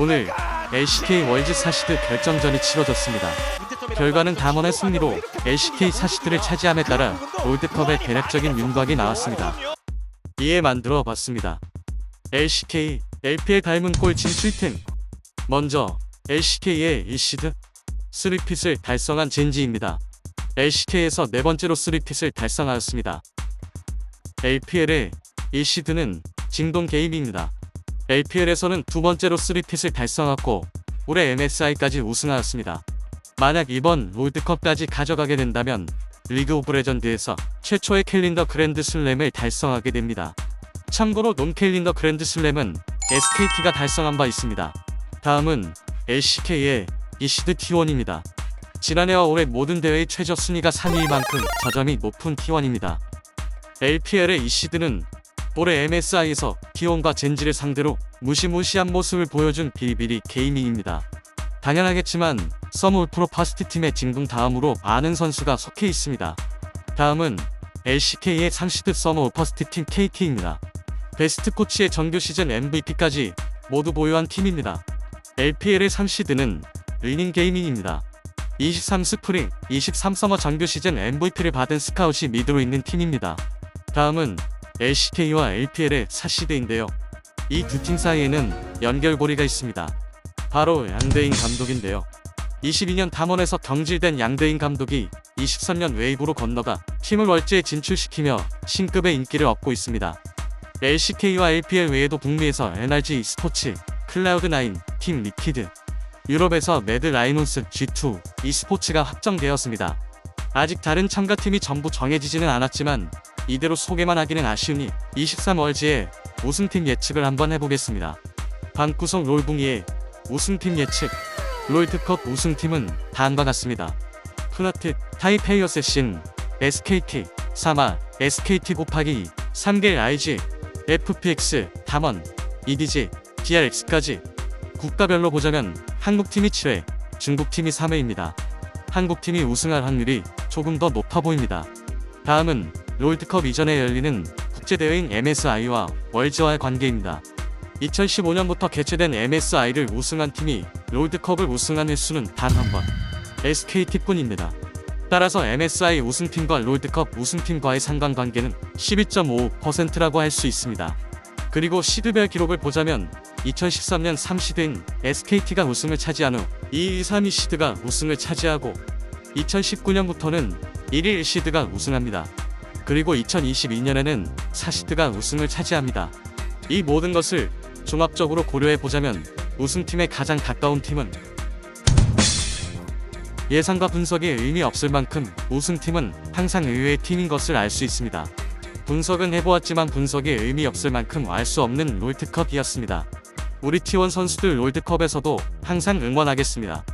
오늘 LCK 월즈 사시드 결정전이 치러졌습니다. 결과는 담원의 승리로 LCK 사시드를 차지함에 따라 롤드컵의 대략적인 윤곽이 나왔습니다. 이에 만들어 봤습니다. LCK, LPL 닮은 골 진출팀. 먼저 LCK의 1시드 3핏을 달성한 젠지입니다. LCK에서 네 번째로 3핏을 달성하였습니다. LPL의 1시드는 징동 게임입니다. LPL에서는 두 번째로 3핏을 달성하고 올해 MSI까지 우승하였습니다. 만약 이번 롤드컵까지 가져가게 된다면 리그 오브 레전드에서 최초의 캘린더 그랜드 슬램을 달성하게 됩니다. 참고로 논 캘린더 그랜드 슬램은 SKT가 달성한 바 있습니다. 다음은 LCK의 이시드 T1입니다. 지난해와 올해 모든 대회의 최저 순위가 3위일 만큼 저점이 높은 T1입니다. LPL의 이시드는 올해 MSI에서 T1과 젠지를 상대로 무시무시한 모습을 보여준 비리비리 게이밍입니다. 당연하겠지만 서울 프로 파스티 팀의 진궁 다음으로 많은 선수가 속해 있습니다. 다음은 LCK의 30드 서머 오퍼스티 팀 KT입니다. 베스트 코치의 정규 시즌 MVP까지 모두 보유한 팀입니다. LPL의 3시드는 르닝 게이밍입니다. 23 스프링, 23 서머 정규 시즌 MVP를 받은 스카웃이 미드로 있는 팀입니다. 다음은 LCK와 LPL의 4시드인데요. 이 두 팀 사이에는 연결고리가 있습니다. 바로 양대인 감독인데요. 22년 담원에서 경질된 양대인 감독이 23년 웨이브로 건너가 팀을 월제에 진출시키며 신급의 인기를 얻고 있습니다. LCK와 LPL 외에도 북미에서 NRG 스포츠, 클라우드9, 팀 리퀴드, 유럽에서 매드 라이논스 G2 e스포츠가 확정되었습니다. 아직 다른 참가팀이 전부 정해지지는 않았지만 이대로 소개만 하기는 아쉬우니 23월지에 우승팀 예측을 한번 해보겠습니다. 방구석 롤붕이의 우승팀 예측 롤드컵 우승팀은 다음과 같습니다. 푸나트, 타이페이 어세신, SKT, 사마, SKT 곱하기 2, 3개 IG, FPX, 담원, EDG, DRX까지 국가별로 보자면 한국팀이 7회, 중국팀이 3회입니다. 한국팀이 우승할 확률이 조금 더 높아 보입니다. 다음은 롤드컵 이전에 열리는 국제대회인 MSI와 월즈와의 관계입니다. 2015년부터 개최된 MSI를 우승한 팀이 롤드컵을 우승한 횟수는 단 한 번, SKT뿐입니다. 따라서 MSI 우승팀과 롤드컵 우승팀과의 상관관계는 12.5%라고 할 수 있습니다. 그리고 시드별 기록을 보자면 2013년 3시드인 SKT가 우승을 차지한 후 2, 3, 2시드가 우승을 차지하고 2019년부터는 1위 1시드가 우승합니다. 그리고 2022년에는 4시드가 우승을 차지합니다. 이 모든 것을 종합적으로 고려해 보자면 우승팀에 가장 가까운 팀은 예상과 분석에 의미 없을 만큼 우승팀은 항상 의외의 팀인 것을 알 수 있습니다. 분석은 해보았지만 분석에 의미 없을 만큼 알 수 없는 롤드컵이었습니다. 우리 T1 선수들 롤드컵에서도 항상 응원하겠습니다.